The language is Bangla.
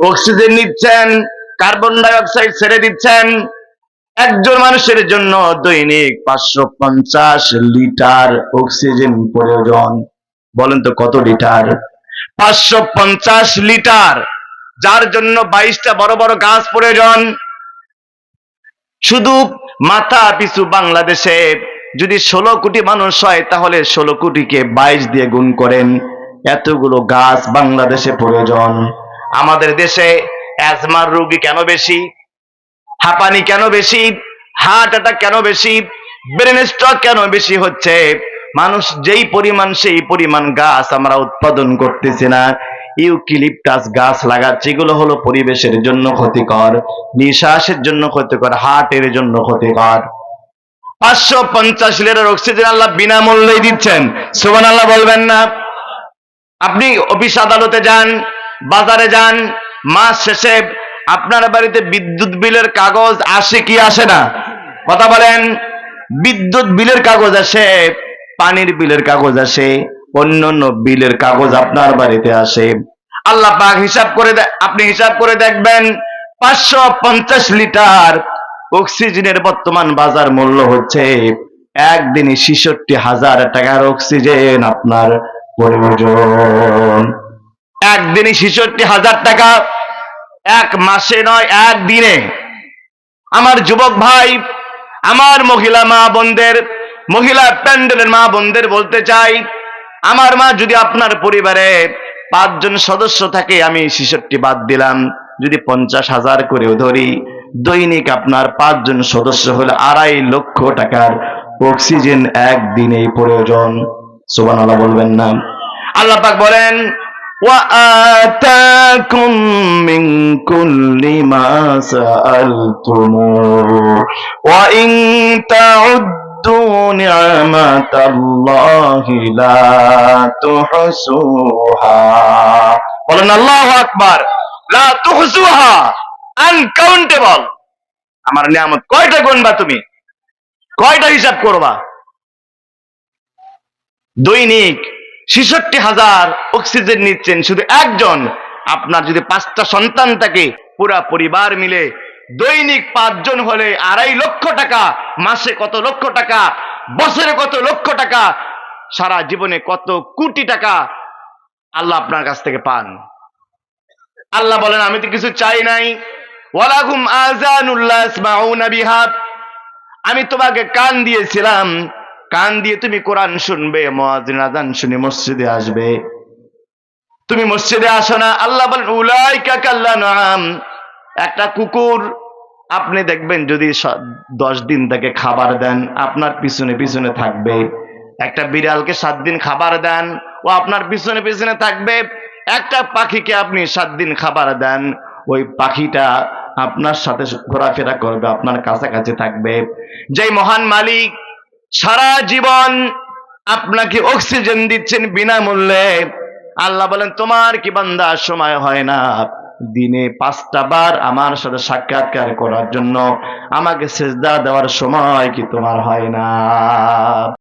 অক্সিজেন নিচ্ছেন, কার্বন ডাই অক্সাইড ছেড়ে দিচ্ছেন। একজন মানুষের জন্য দৈনিক পাঁচশো পঞ্চাশ লিটার অক্সিজেন প্রয়োজন। বলেন তো কত লিটার? পাঁচশো পঞ্চাশ লিটার। যার জন্য বাইশটা বড় বড় গাছ প্রয়োজন। শুধু মাথা পিছু বাংলাদেশে। যদি ষোলো কোটি মানুষ হয়, তাহলে ষোলো কোটিকে বাইশ দিয়ে গুণ করেন। এতগুলো গাছ বাংলাদেশে প্রয়োজন। আমাদের দেশে অ্যাজমার রোগী কেন বেশি? হাঁপানি কেন বেশি? হার্ট অ্যাটাক কেন বেশি? ব্রেন স্ট্রোক কেন বেশি হচ্ছে? মানুষ যেই পরিমাণ, সেই পরিমাণ গাছ আমরা উৎপাদন করতেছি না। ইউক্যালিপটাস গাছ লাগাচ্ছে, এগুলো হলো পরিবেশের জন্য ক্ষতিকর, নিঃশ্বাসের জন্য ক্ষতিকর হার্টের জন্য ক্ষতিকর। পাঁচশো পঞ্চাশ লিটার অক্সিজেন আল্লাহ বিনামূল্যেই দিচ্ছেন। সুবান আল্লাহ বলবেন না। আপনি অফিস আদালতে যান বাজারে যান, মাস শেষে আপনার বাড়িতে বিদ্যুৎ বিলের কাগজ আসে কি আসে না? কথা বলেন, বিদ্যুৎ বিলের কাগজ আসে, পানির বিলের কাগজ আসে, অন্যান্য বিলের কাগজ আপনার বাড়িতে আসে। আল্লাহ পাক হিসাব করে আপনি হিসাব করে দেখবেন, পাঁচশো পঞ্চাশ লিটার অক্সিজেনের বর্তমান বাজার মূল্য হচ্ছে একদিনে ছিষট্টি হাজার টাকার অক্সিজেন আপনার প্রয়োজন। একদিনে ছিষট্টি হাজার টাকা, এক মাসে নয়, একদিনে। আমার যুবক ভাই, আমার মহিলা মা বোনদের, মহিলা প্যান্ডেলের মা বোনদের বলতে চাই, আমার মা যদি আপনার পরিবারে পাঁচজন সদস্য থাকে, আমি ছিষট্টি বাদ দিলাম। যদি পঞ্চাশ হাজার করেও ধরি, দৈনিক আপনার পাঁচজন সদস্য হলে আড়াই লক্ষ টাকার অক্সিজেন একদিনেই প্রয়োজন। সোবান বলবেন না। আল্লাহ পাক বলেন وآتاكم من كل ما سألتموه وإن تعدوا نعمة الله لا تحصوها বলেন আল্লাহ আকবার লা তুহসুহা আনকাউন্টেবল আমার নিয়ামত কয়টা গুনবা তুমি কয়টা হিসাব করবা দৈনিক ছেষট্টি হাজার অক্সিজেন নিচ্ছেন। শুধু একজন। আপনার যদি পাঁচটা সন্তান থাকে, পুরা পরিবার মিলে দৈনিক পাঁচজন হলে আড়াই লক্ষ টাকা, মাসে কত লক্ষ টাকা, বছরে কত লক্ষ টাকা, সারা জীবনে কত কোটি টাকা আল্লাহ আপনার কাছ থেকে পান। আল্লাহ বলেন, আমি তো কিছু চাই নাই। আমি তোমাকে কান দিয়েছিলাম কান দিয়ে তুমি কোরআন শুনবে মুয়াজ্জিন আযান শুনে মসজিদে আসবে। তুমি মসজিদে আসো না, আল্লাহ বলেন, উলাইকা কাল্লানাম একটা কুকুর, আপনি দেখবেন যদি দশ দিন তাকে খাবার দেন, আপনার পিছনে পিছনে থাকবে। একটা বিড়ালকে সাত দিন খাবার দেন, ও আপনার পিছনে পিছনে থাকবে। একটা পাখিকে আপনি সাত দিন খাবার দেন, ওই পাখিটা আপনার সাথে ঘোরাফেরা করবে, আপনার কাছাকাছি থাকবে। যেই মহান মালিক সারা জীবন আপনাকে অক্সিজেন দিচ্ছেন বিনামূল্যে। আল্লাহ বলেন, তোমার কি বান্দা সময় হয় না? দিনে পাঁচটা বার আমার সাথে সাক্ষাৎকার করার জন্য আমাকে সেজদা দেওয়ার সময় কি তোমার হয় না?